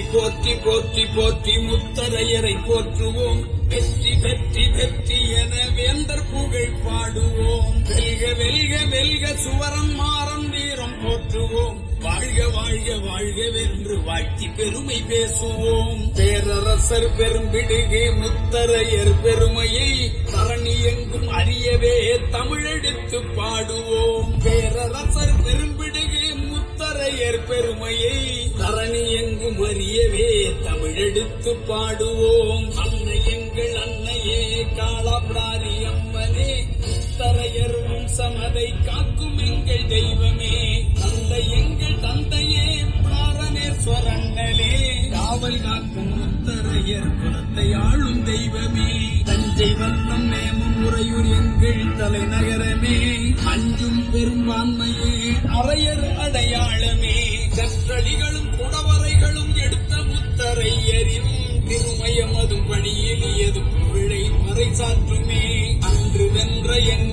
போற்றி போற்றி போற்றி போற்றி முத்தரையரை போற்றுவோம். வெற்றி வெற்றி வெற்றி என வேந்தர் புகழ் பாடுவோம். வெல்க வெல்க வெல்க சுவரம் மாறம் வீரம் போற்றுவோம். வாழ்க வாழ்க வாழ்கவென்று வாழ்த்தி பெருமை பேசுவோம். பேரரசர் பெரும்பிடுகே முத்தரையர் பெருமையை தரணி எங்கும் அறியவே தமிழெடுத்து பாடுவோம். பேரரசர் பெருமையை தரணி எங்கும் அறியவே தமிழெடுத்து பாடுவோம். அன்னை எங்கள் அன்னையே காலாப்டாரி அம்மனே முத்தரையர் வம்சமதை காக்கும் எங்கள் தெய்வமே. தந்தை எங்கள் தந்தையே பிராரணேஸ்வரண்ணலே காவல் காக்கும் முத்தரையர் குலத்தை ஆளும் தெய்வமே. தஞ்சை வண்ணம் நேமும் உறையூர் எங்கள் தலைநகரமே. அஞ்சும் பெரும்பான்மையே அறையர் அடையாளமே. கற்றளிகளும் குடவரைகளும் எடுத்த முத்தரையரின் திருமயம் அது பணியில் எது மறை சாற்றுமே அன்று வென்ற என்